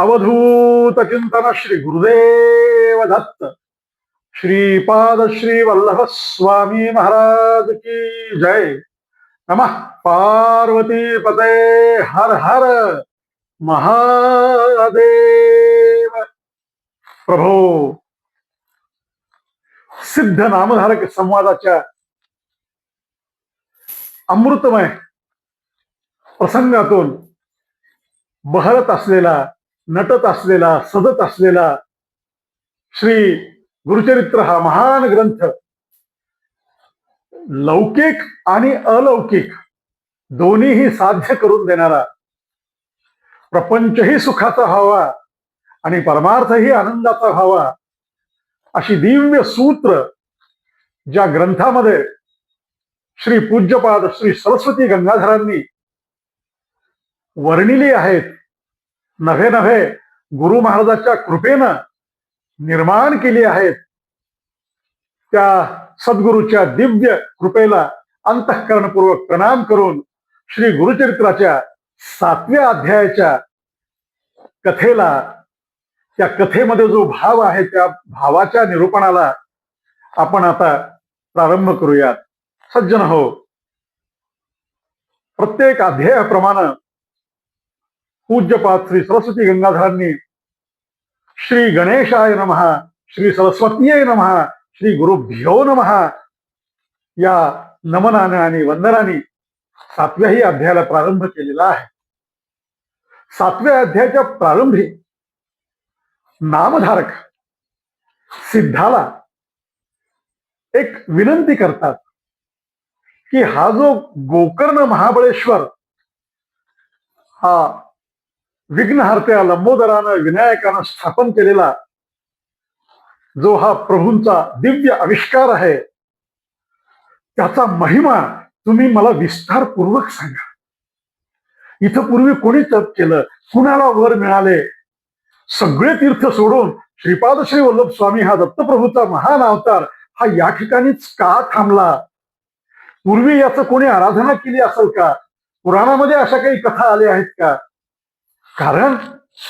अवधूत चिंतन श्री गुरुदेव दत्त श्रीपाद श्री वल्लभ स्वामी महाराज की जय। नम पार्वती पते हर हर महादेव। प्रभो। सिद्ध नामधारक संवादाच्या अमृतमय प्रसंगातून बहरत असलेला नटत असलेला सदत असलेला श्री गुरुचरित्र हा महान ग्रंथ. लौकिक आणि अलौकिक दोन्हीही साध्य करून देणारा प्रपंचही सुखाचा व्हावा आणि परमार्थही आनंदाचा व्हावा अशी दिव्य सूत्र ज्या ग्रंथामध्ये श्री पूज्यपाद श्री सरस्वती गंगाधरांनी वर्णिली आहेत. नव्हे नव्हे गुरु महाराजाच्या कृपेनं निर्माण केली आहेत. त्या सद्गुरूच्या दिव्य कृपेला अंतःकरणपूर्वक प्रणाम करून श्री गुरुचरित्राच्या सातव्या अध्यायाच्या कथेला त्या कथेमध्ये जो भाव आहे त्या भावाच्या निरूपणाला आपण आता प्रारंभ करूयात. सज्जन हो प्रत्येक अध्यायाप्रमाणे पूज्यपाद श्री सरस्वती गंगाधरांनी श्री गणेशाय नमहा श्री सरस्वतीय नमहा श्री गुरुभ्यो नमहा या नमनाने आणि वंदनाने सातव्याही अध्यायाला प्रारंभ केलेला आहे. सातव्या अध्यायाच्या प्रारंभी नामधारक सिद्धाला एक विनंती करतात की हा जो गोकर्ण महाबळेश्वर हा विघ्नहर्त्या लंबोदरानं विनायकानं स्थापन केलेला जो हा प्रभूंचा दिव्य आविष्कार आहे त्याचा महिमा तुम्ही मला विस्तारपूर्वक सांगा. इथं पूर्वी कोणी तप केलं? कुणाला वर मिळाले? सगळे तीर्थ सोडून श्रीपाद श्री वल्लभ स्वामी हा दत्तप्रभूचा महान अवतार हा या ठिकाणीच का थांबला? पूर्वी याचं कोणी आराधना केली असेल का? पुराणामध्ये अशा काही कथा आल्या आहेत का? कारण?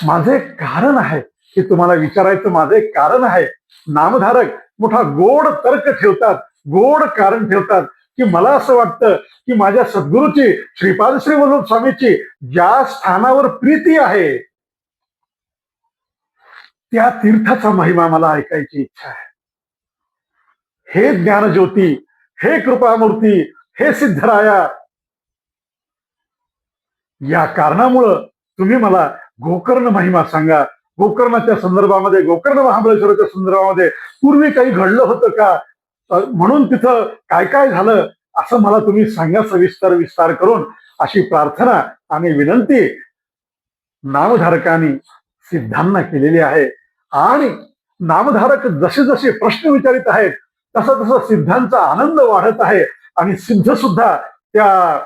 माझे कारण आहे. की तुम्हाला विचारायचं माझे कारण आहे. नामधारक मोठा गोड तर्क ठेवतात. गोड कारण ठेवतात. की मला असं वाटतं की माझ्या सद्गुरूची श्रीपाद श्री वल्लभ स्वामीची ज्या स्थानावर प्रीती आहे त्या तीर्थाचा महिमा मला ऐकायची इच्छा आहे. हे ज्ञानज्योती हे कृपामूर्ती हे सिद्धराया या कारणामुळं तुम्ही मला गोकर्ण महिमा सांगा. गोकर्णाच्या संदर्भामध्ये गोकर्ण महाबळेश्वराच्या संदर्भामध्ये पूर्वी काही घडलं होतं का? म्हणून तिथं काय काय झालं असं मला तुम्ही सांगा सविस्तर विस्तार करून. अशी प्रार्थना आणि विनंती नामधारकांनी सिद्धांना केलेली आहे. आणि नामधारक जसे जसे प्रश्न विचारित आहेत तसा तसा सिद्धांचा आनंद वाढत आहे. आणि सिद्ध सुद्धा त्या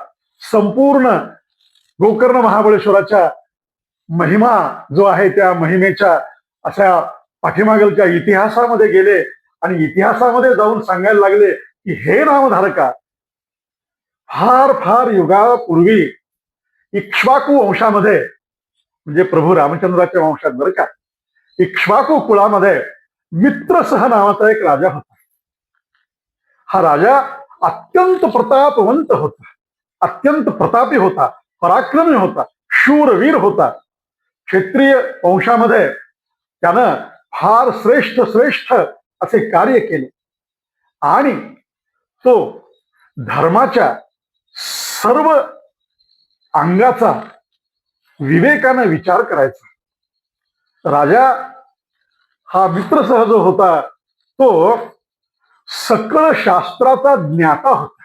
संपूर्ण गोकर्ण महाबळेश्वराच्या महिमा जो आहे त्या महिमेच्या अशा पाठीमागलच्या इतिहासामध्ये गेले आणि इतिहासामध्ये जाऊन सांगायला लागले की हे नामधारका फार फार युगापूर्वी इक्ष्वाकू वंशामध्ये म्हणजे प्रभू रामचंद्राच्या वंशात बरं का इक्ष्वाकू कुळामध्ये मित्रसह नावाचा एक राजा होता. हा राजा अत्यंत प्रतापवंत होता अत्यंत प्रतापी होता पराक्रमी होता शूरवीर होता. क्षेत्रीय वंशामध्ये त्यानं फार श्रेष्ठ श्रेष्ठ असे कार्य केले. आणि तो धर्माच्या सर्व अंगाचा विवेकानं विचार करायचा. राजा हा मित्रसह जो होता. तो सकळ शास्त्राचा ज्ञाता होता.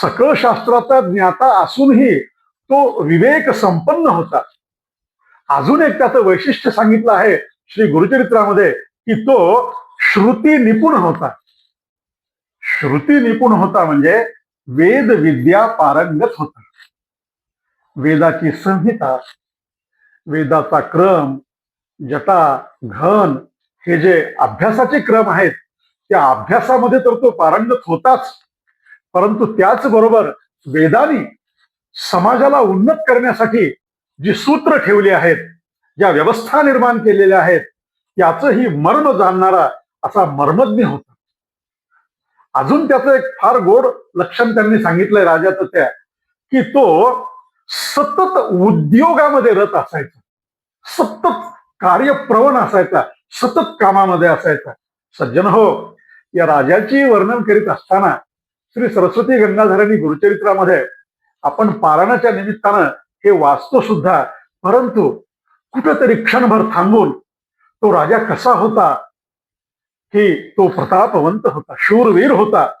सकळ शास्त्राचा ज्ञाता असूनही तो विवेक संपन्न होता. अजून एक त्याचं वैशिष्ट्य सांगितलं आहे श्री गुरुचरित्रामध्ये की तो श्रुती निपुण होता. श्रुती निपुण होता म्हणजे वेद विद्या पारंगत होता. वेदाची संहिता वेदाचा क्रम जटा घन हे जे अभ्यासाचे क्रम आहेत त्या अभ्यासामध्ये तर तो पारंगत होताच. परंतु त्याचबरोबर वेदानी समाजाला उन्नत करण्यासाठी जी सूत्र ठेवली आहेत ज्या व्यवस्था निर्माण केलेल्या आहेत त्याचंही मर्म जाणणारा असा मर्मज्ञ होता. अजून त्याचं एक फार गोड लक्षण त्यांनी सांगितलंय राजाचं त्या की तो सतत उद्योगामध्ये रत असायचा. सतत कार्यप्रवण असायचा. सतत कामामध्ये असायचा. सज्जन हो या राजाची वर्णन करीत असताना श्री सरस्वती गंगाधरांनी गुरुचरित्रामध्ये आपण पारायणाच्या निमित्तानं हे वाचतो सुद्धा परंतु कुठंतरी क्षणभर थांबून तो राजा कसा होता की तो प्रतापवंत होता शूरवीर होता.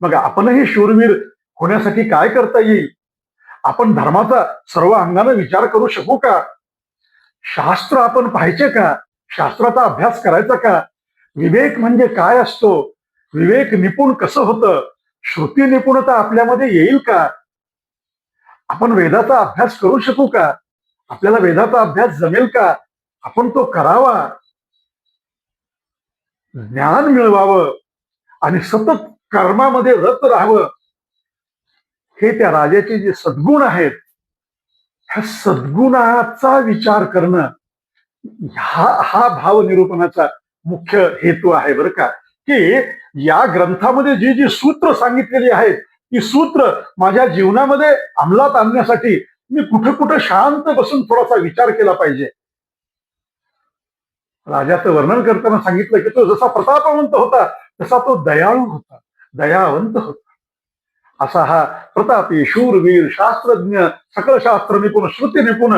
मग आपणही शूरवीर होण्यासाठी काय करता येईल? आपण धर्माचा सर्व अंगाने विचार करू शकू का? शास्त्र आपण पाहायचे का? शास्त्राचा अभ्यास करायचा का? विवेक म्हणजे काय असतो? विवेक निपुण कसं होतं? श्रुती निपुणता आपल्यामध्ये येईल का? आपण वेदाचा अभ्यास करू शकू का? आपल्याला वेदाचा अभ्यास जमेल का? आपण तो करावा. ज्ञान मिळवावं आणि सतत कर्मामध्ये रत राहावं. हे त्या राजाचे जे सद्गुण आहेत ह्या सद्गुणाचा विचार करणं हा हा भाव निरूपणाचा मुख्य हेतू आहे बरं का? की या ग्रंथामध्ये जी जी सूत्र सांगितलेली आहेत ही सूत्र माझ्या जीवनामध्ये अंमलात आणण्यासाठी मी कुठं कुठं शांत बसून थोडासा विचार केला पाहिजे. राजाचं वर्णन करताना सांगितलं की तो जसा प्रतापवंत होता तसा तो दयाळू होता दयावंत होता. असा हा प्रतापी शूरवीर शास्त्रज्ञ सकल शास्त्र निपुण श्रुती निपुण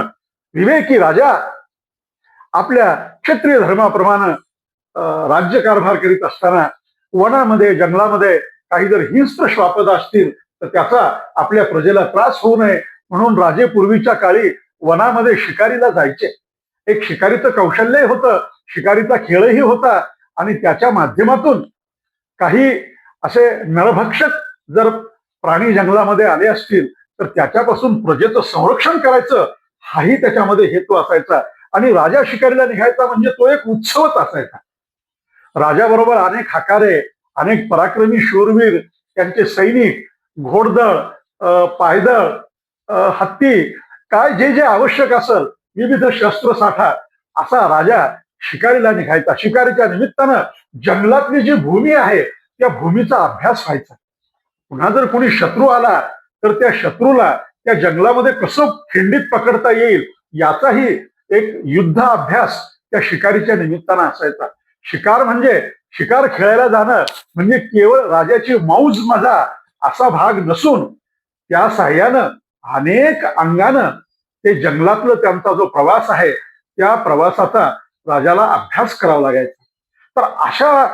विवेकी राजा आपल्या क्षत्रिय धर्माप्रमाणे राज्यकारभार करीत असताना वनामध्ये जंगलामध्ये काही जर हिंस्त्र श्रापद असतील तर त्याचा आपल्या प्रजेला त्रास होऊ नये. म्हणून राजे पूर्वीच्या काळी वनामध्ये शिकारीला जायचे. एक शिकारीचं कौशल्यही होतं शिकारीचा खेळही होता. आणि त्याच्या माध्यमातून काही असे नरभक्षक जर प्राणी जंगलामध्ये आले असतील तर त्याच्यापासून प्रजेचं संरक्षण करायचं हाही त्याच्यामध्ये हेतू असायचा. आणि राजा शिकारीला निघायचा म्हणजे तो एक उत्सवच असायचा. राजाबरोबर अनेक हकारे अनेक पराक्रमी शूरवीर त्यांचे सैनिक घोडदळ पायदळ हत्ती काय जे जे आवश्यक असेल विविध शस्त्रसाठा असा राजा शिकारीला निघायचा. शिकारीच्या निमित्तानं जंगलातली जी भूमी आहे त्या भूमीचा अभ्यास व्हायचा. पुन्हा जर कोणी शत्रू आला तर त्या शत्रूला त्या जंगलामध्ये कसं खिंडीत पकडता येईल याचाही एक युद्ध अभ्यास त्या शिकारीच्या निमित्तानं असायचा. शिकार म्हणजे शिकार खेळायला जाणं म्हणजे केवळ राजाची मौज मजा असा भाग नसून त्या साह्यानं अनेक अंगानं ते जंगलातलं त्यांचा जो प्रवास आहे त्या प्रवासाचा राजाला अभ्यास करावा लागायचा. तर अशा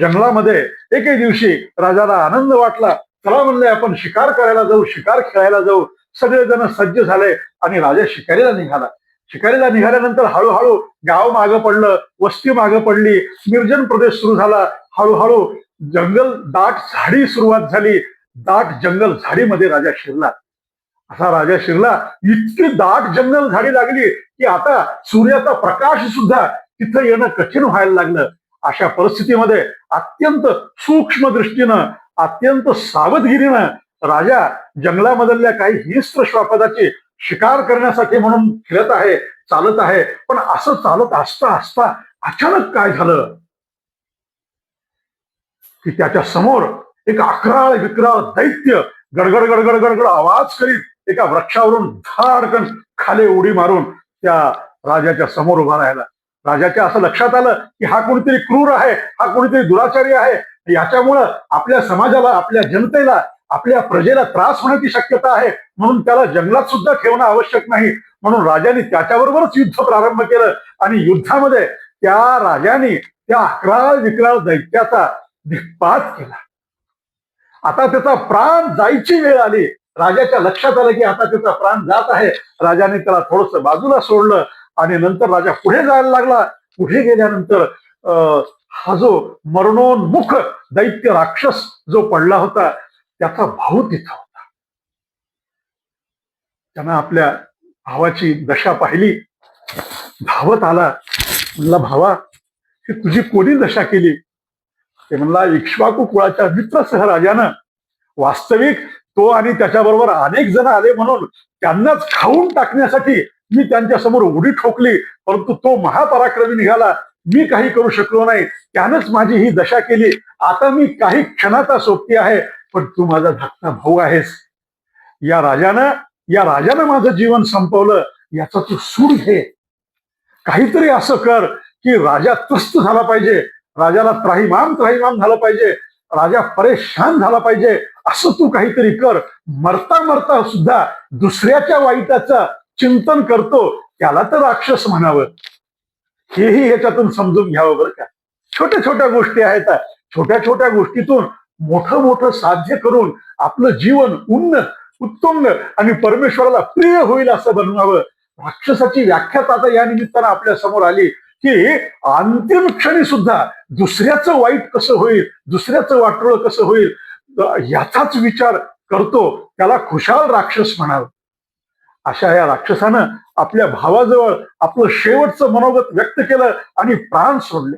जंगलामध्ये एके दिवशी राजाला आनंद वाटला. चला म्हणले आपण शिकार करायला जाऊ शिकार खेळायला जाऊ. सगळेजण सज्ज झाले आणि राजा शिकारीला निघाला. शिकारीला निघाल्यानंतर हळूहळू गाव मागं पडलं वस्ती मागं पडली निर्जन प्रदेश सुरू झाला. हळूहळू जंगल दाट झाडी सुरुवात झाली. दाट जंगल झाडीमध्ये राजा शिरला. असा राजा शिरला. इतकी दाट जंगल झाडी लागली की आता सूर्याचा प्रकाश सुद्धा तिथं येणं कठीण व्हायला लागलं. अशा परिस्थितीमध्ये अत्यंत सूक्ष्म दृष्टीनं अत्यंत सावधगिरीनं राजा जंगलामधल्या काही हिंस्त्र श्वापदाची शिकार करण्यासाठी म्हणून फिरत आहे चालत आहे. पण असं चालत असता असता अचानक काय झालं? की त्याच्यासमोर एक अकराळ विक्राळ दैत्य गडगड गडगड गडगड आवाज करीत एका वृक्षावरून धाडकन खाली उडी मारून त्या राजाच्या समोर उभा राहिला. राजाच्या असं लक्षात आलं की हा कोणीतरी क्रूर आहे हा कोणीतरी दुराचारी आहे. याच्यामुळं आपल्या समाजाला आपल्या जनतेला आपल्या प्रजेला त्रास होण्याची शक्यता आहे म्हणून त्याला जंगलात सुद्धा ठेवणं आवश्यक नाही. म्हणून राजाने त्याच्याबरोबरच युद्ध प्रारंभ केलं आणि युद्धामध्ये त्या राजाने त्या अकराळ विक्राळ दैत्याचा निपात केला. आता त्याचा प्राण जायची वेळ आली. राजाच्या लक्षात आलं की आता त्याचा प्राण जात आहे. राजाने त्याला थोडस बाजूला सोडलं आणि नंतर राजा पुढे जायला लागला. पुढे गेल्यानंतर हा जो मरणोन्मुख दैत्य राक्षस जो पडला होता त्याचा भाऊ तिथं होता. त्यानं आपल्या भावाची दशा पाहिली. धावत आला. म्हणला भावा ही तुझी कोणी दशा केली? ते म्हणला इक्ष्वाकू कुळाच्या मित्रसह राजानं वास्तविक तो आणि त्याच्याबरोबर अनेक जण आले म्हणून त्यांनाच खाऊन टाकण्यासाठी मी त्यांच्यासमोर उडी ठोकली. परंतु तो महापराक्रमी निघाला. मी काही करू शकलो नाही. त्यानंच माझी ही दशा केली. आता मी काही क्षणाचा सोबती आहे. पण तू माझा धाकटा भाऊ आहेस. या राजानं या राजानं माझं जीवन संपवलं याचा तू सूड घे. काहीतरी असं कर की राजा त्रस्त झाला पाहिजे राजाला त्राहिमाम त्राहिमाम झाला पाहिजे राजा परेशान झाला पाहिजे असं तू काहीतरी कर. मरता मरता सुद्धा दुसऱ्याच्या वाईटाचं चिंतन करतो त्याला तर राक्षस म्हणावं. हेही ह्याच्यातून समजून घ्यावं बरं का. छोट्या छोट्या गोष्टी आहेत. छोट्या छोट्या गोष्टीतून मोठं मोठं साध्य करून आपलं जीवन उन्नत उत्तुंग आणि परमेश्वराला प्रिय होईल असं बनवावं. राक्षसाची व्याख्यात आता या निमित्तानं आपल्यासमोर आली की अंतिम क्षणी सुद्धा दुसऱ्याचं वाईट कसं होईल दुसऱ्याचं वाटोळ कसं होईल याचाच विचार करतो त्याला खुशाल राक्षस म्हणावं. अशा या राक्षसानं आपल्या भावाजवळ आपलं शेवटचं मनोगत व्यक्त केलं आणि प्राण सोडले.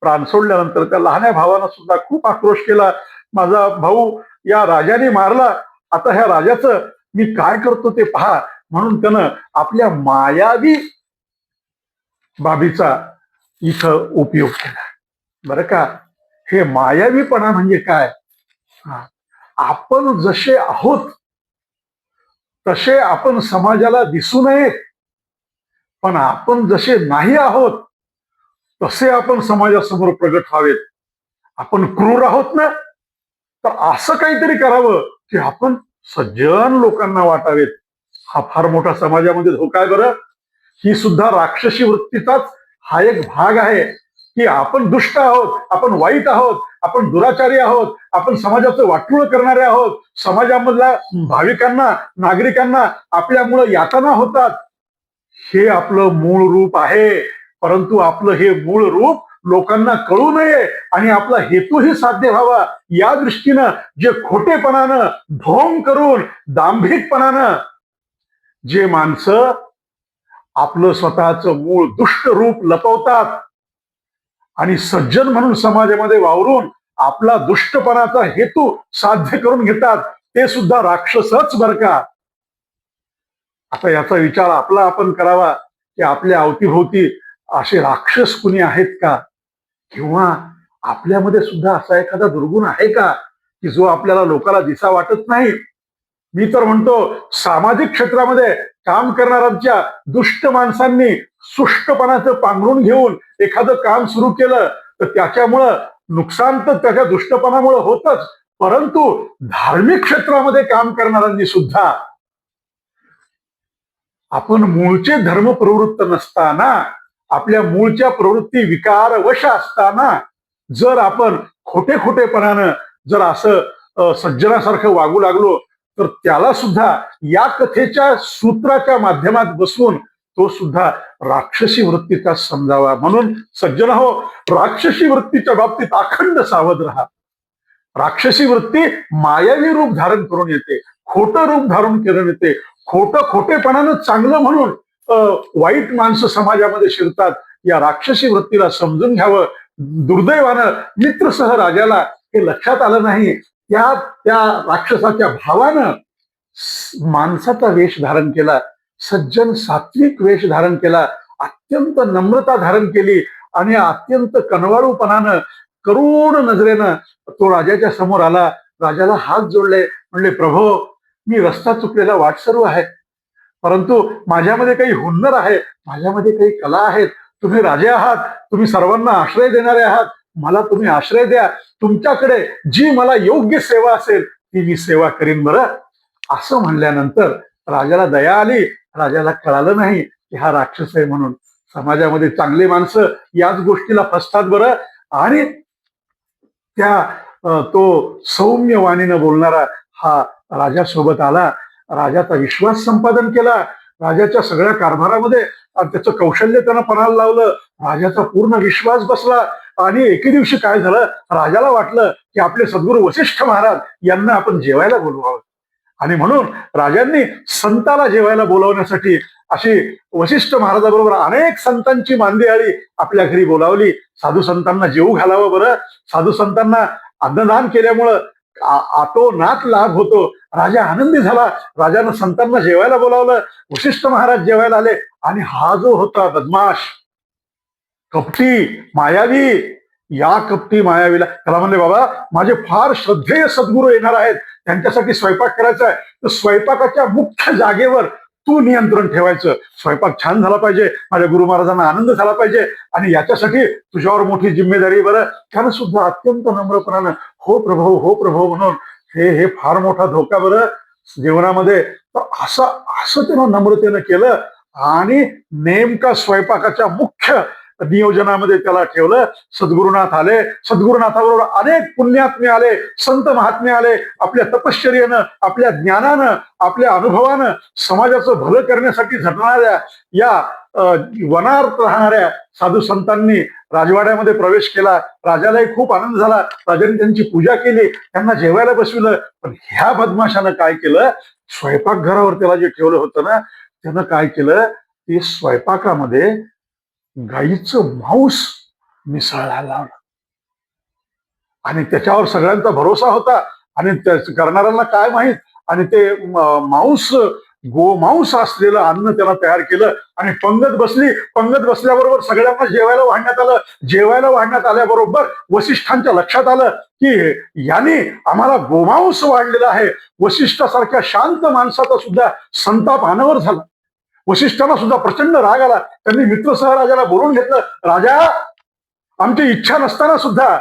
प्राण सोडल्यानंतर त्या लहान्या भावानं सुद्धा खूप आक्रोश केला. माझा भाऊ या राजाने मारला. आता ह्या राजाचं मी काय करतो ते पहा. म्हणून त्यानं आपल्या मायावी बाबीचा इथं उपयोग केला. बरं का? हे मायावीपणा म्हणजे काय? हा. आपण जसे आहोत तसे आपण समाजाला दिसू नयेत. पण आपण जसे नाही आहोत तसे आपण समाजासमोर प्रगट व्हावेत. आपण क्रूर आहोत ना? तर असं काहीतरी करावं की आपण सज्जन लोकांना वाटावेत. हा फार मोठा समाजामध्ये धोका आहे बरं. ही सुद्धा राक्षसी वृत्तीचाच हा एक भाग आहे की आपण दुष्ट आहोत आपण वाईट आहोत आपण दुराचारी आहोत आपण समाजाचं वाटूळ करणारे आहोत. समाजामधल्या भाविकांना नागरिकांना आपल्यामुळं यातना होतात. हे आपलं मूळ रूप आहे. परंतु आपलं हे मूळ रूप लोकांना कळू नये आणि आपला हेतूही साध्य व्हावा या दृष्टीनं जे खोटेपणानं ढोंग करून दांभिकपणानं जे माणसं आपलं स्वतःचं मूळ दुष्ट रूप लपवतात आणि सज्जन म्हणून समाजामध्ये वावरून आपला दुष्टपणाचा हेतू साध्य करून घेतात ते सुद्धा राक्षसच बर का? आता याचा विचार आपला आपण करावा की आपल्या अवतीभोवती असे राक्षस कुणी आहेत का? किंवा आपल्यामध्ये सुद्धा असा एखादा दुर्गुण आहे का की जो आपल्याला लोकांना दिसा वाटत नाही? मी तर म्हणतो सामाजिक क्षेत्रामध्ये काम करणाऱ्यांच्या दुष्ट माणसांनी सुष्टपणाचं पांघरून घेऊन एखादं काम सुरू केलं तर त्याच्यामुळं नुकसान तर त्याच्या दुष्टपणामुळे होतच परंतु धार्मिक क्षेत्रामध्ये काम करणाऱ्यांनी सुद्धा आपण मूळचे धर्म प्रवृत्त नसताना आपल्या मूळच्या प्रवृत्ती विकार वश असताना जर आपण खोटे खोटेपणानं जर असं सज्जनासारखं वागू लागलो तर त्याला सुद्धा या कथेच्या सूत्राच्या माध्यमात बसून तो सुद्धा राक्षसी वृत्तीचा समजावा. म्हणून सज्जन हो राक्षसी वृत्तीच्या बाबतीत अखंड सावध राहा. राक्षसी वृत्ती मायावी रूप धारण करून येते खोटं रूप धारण करून येते खोटं खोटेपणानं चांगलं म्हणून वाईट माणसं समाजामध्ये शिरतात या राक्षसी वृत्तीला समजून घ्यावं. दुर्दैवानं मित्रसह राजाला हे लक्षात आलं नाही. त्या त्या राक्षसाच्या भावानं माणसाचा वेश धारण केला. सज्जन सात्विक वेश धारण केला. अत्यंत नम्रता धारण केली आणि अत्यंत कनवाळूपणानं करुण नजरेनं तो राजाच्या समोर आला. राजाला हात जोडले म्हणले प्रभो मी रस्ता चुकलेला वाट सर्व आहे. परंतु माझ्यामध्ये काही हुन्नर आहे माझ्यामध्ये काही कला आहेत तुम्ही राजे आहात तुम्ही सर्वांना आश्रय देणारे आहात मला तुम्ही आश्रय द्या. तुमच्याकडे जी मला योग्य सेवा असेल ती मी सेवा करीन बरं. असं म्हणल्यानंतर राजाला दया आली राजाला कळालं नाही की हा राक्षस आहे म्हणून. समाजामध्ये चांगली माणसं याच गोष्टीला फसतात बरं. आणि त्या तो सौम्य वाणीनं बोलणारा हा राजासोबत आला. राजाचा विश्वास संपादन केला. राजाच्या सगळ्या कारभारामध्ये त्याचं कौशल्य त्यानं पणाला लावलं. राजाचा पूर्ण विश्वास बसला. आणि एके दिवशी काय झालं? राजाला वाटलं की आपले सद्गुरू वशिष्ठ महाराज यांना आपण जेवायला बोलवावं. आणि म्हणून राजांनी संताला जेवायला बोलावण्यासाठी अशी वशिष्ठ महाराजाबरोबर अनेक संतांची मांदियाळी आपल्या घरी बोलावली. साधू संतांना जेवू घालावं बरं. साधू संतांना अन्नदान केल्यामुळं आतोनात लाभ होतो. राजा आनंदी झाला. राजानं संतांना जेवायला बोलावलं. वशिष्ठ महाराज जेवायला आले. आणि हा जो होता बदमाश कपटी मायावी या कपटी मायावीला त्याला म्हणले बाबा माझे फार श्रद्धेय सद्गुरू येणार आहेत. त्यांच्यासाठी स्वयंपाक करायचा आहे. तर स्वयंपाकाच्या मुख्य जागेवर तू नियंत्रण ठेवायचं. स्वयंपाक छान झाला पाहिजे. माझ्या गुरु महाराजांना आनंद झाला पाहिजे. आणि याच्यासाठी तुझ्यावर मोठी जिम्मेदारी बरं. त्यानं सुद्धा अत्यंत नम्रपणानं हो प्रभाव हो प्रभाव म्हणून हे हे फार मोठा धोका बरं. जीवनामध्ये तर असं असं त्यानं नम्रतेनं केलं. आणि नेमका स्वयंपाकाच्या मुख्य नियोजनामध्ये त्याला ठेवलं. सद्गुरुनाथ आले. सद्गुरुनाथाबरोबर अनेक पुण्यात्मे आले. संत महात्मे आले. आपल्या तपश्चर्यानं आपल्या ज्ञानानं आपल्या अनुभवानं समाजाचं भलं करण्यासाठी झटणाऱ्या या वनार्थ राहणाऱ्या साधू संतांनी राजवाड्यामध्ये प्रवेश केला. राजालाही खूप आनंद झाला. राजाने त्यांची पूजा केली. त्यांना जेवायला बसविलं. पण ह्या बदमाशानं काय केलं? स्वयंपाकघरावर त्याला जे ठेवलं होतं ना त्यानं काय केलं? ते स्वयंपाकामध्ये गाईचं मांस मिसळायला लावलं. आणि त्याच्यावर सगळ्यांचा भरोसा होता. आणि त्या- करणाऱ्यांना काय माहीत? आणि ते मांस गोमांस असलेलं अन्न त्याला तयार केलं आणि पंगत बसली. पंगत बसल्याबरोबर सगळ्यांना जेवायला वाढण्यात आलं. जेवायला वाढण्यात आल्याबरोबर वसिष्ठांच्या लक्षात आलं की याने आम्हाला गोमांस वाढलेलं आहे. वसिष्ठासारख्या शांत माणसाचा सुद्धा संताप अनावर झाला. वशिष्ठांना सुद्धा प्रचंड राग आला. त्यांनी मित्रसह राजाला बोलून घेतलं राजा आमची इच्छा नसताना सुद्धा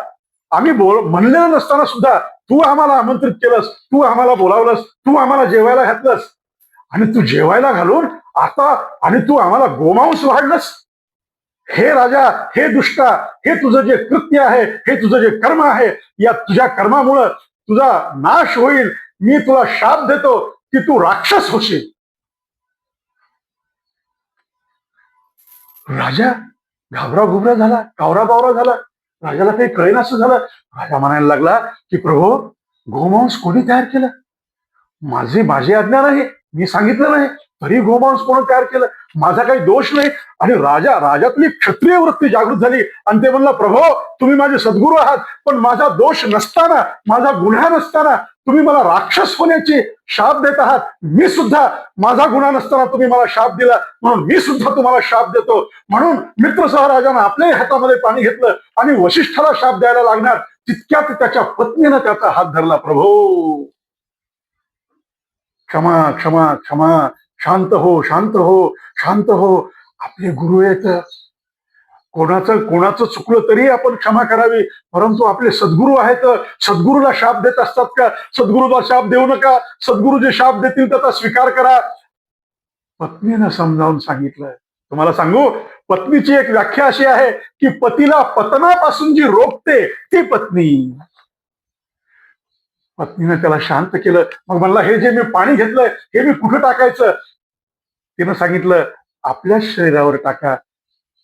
आम्ही बोल म्हणलेलं नसताना सुद्धा तू आम्हाला आमंत्रित केलंस तू आम्हाला बोलावलंस तू आम्हाला जेवायला घातलंस. आणि तू जेवायला घालून आता आणि तू आम्हाला गोमांस वाढलंस. हे राजा हे दुष्टा हे तुझं जे कृत्य आहे हे तुझं जे कर्म आहे या तुझ्या कर्मामुळं तुझा नाश होईल. मी तुला शाप देतो की तू राक्षस होशील. राजा घाबरा घुबरा झाला कावरा बावरा झाला. राजाला काही कळेन असं झालं. राजा म्हणायला लागला की प्रभू गोमांस कोणी तयार केलं? माझी माझी आज्ञा नाही मी सांगितलं नाही तरी गोमांस कोण तयार केलं? माझा काही दोष नाही. आणि राजा राजातली क्षत्रिय वृत्ती जागृत झाली. आणि ते म्हणला प्रभो तुम्ही माझे सद्गुरू आहात पण माझा दोष नसताना माझा गुन्हा नसताना तुम्ही मला राक्षस होण्याची शाप देत आहात. मी सुद्धा माझा गुन्हा नसताना तुम्ही मला शाप दिला. म्हणून मी सुद्धा तुम्हाला शाप देतो. म्हणून मित्रसह राजानं आपल्याही हातामध्ये पाणी घेतलं आणि वशिष्ठाला शाप द्यायला लागणार. तितक्यात त्याच्या पत्नीनं त्याचा हात धरला. प्रभो! क्षमा क्षमा क्षमा. शांत हो शांत हो. शांत हो. आपले गुरु आहेत. कोणाचं कोणाचं चुकलं तरी आपण क्षमा करावी. परंतु आपले सद्गुरू आहेत सद्गुरूला शाप देत असतात का? सद्गुरूला शाप देऊ नका. सद्गुरू जे शाप देतील त्याचा स्वीकार करा. पत्नीनं समजावून सांगितलं तुम्हाला सांगू पत्नीची एक व्याख्या अशी आहे की पतीला पतनापासून जी रोखते ती पत्नी. पत्नीनं त्याला शांत केलं. मग म्हणला हे जे मी पाणी घेतलंय हे मी कुठं टाकायचं? तिनं सांगितलं आपल्याच शरीरावर टाका.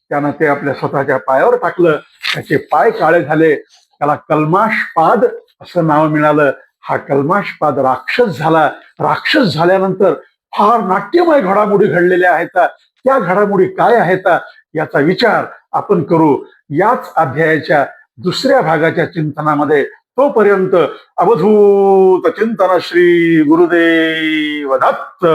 त्यानं ते आपल्या स्वतःच्या पायावर टाकलं. त्याचे पाय काळे झाले. त्याला कल्माशपाद असं नाव मिळालं. हा कल्माशपाद राक्षस झाला. राक्षस झाल्यानंतर फार नाट्यमय घडामोडी घडलेल्या आहेत. त्या घडामोडी काय आहेत याचा विचार आपण करू. याच अध्यायाच्या दुसऱ्या भागाच्या चिंतनामध्ये तोपर्यंत अवधूत चिंतन श्री गुरुदेव दत्त.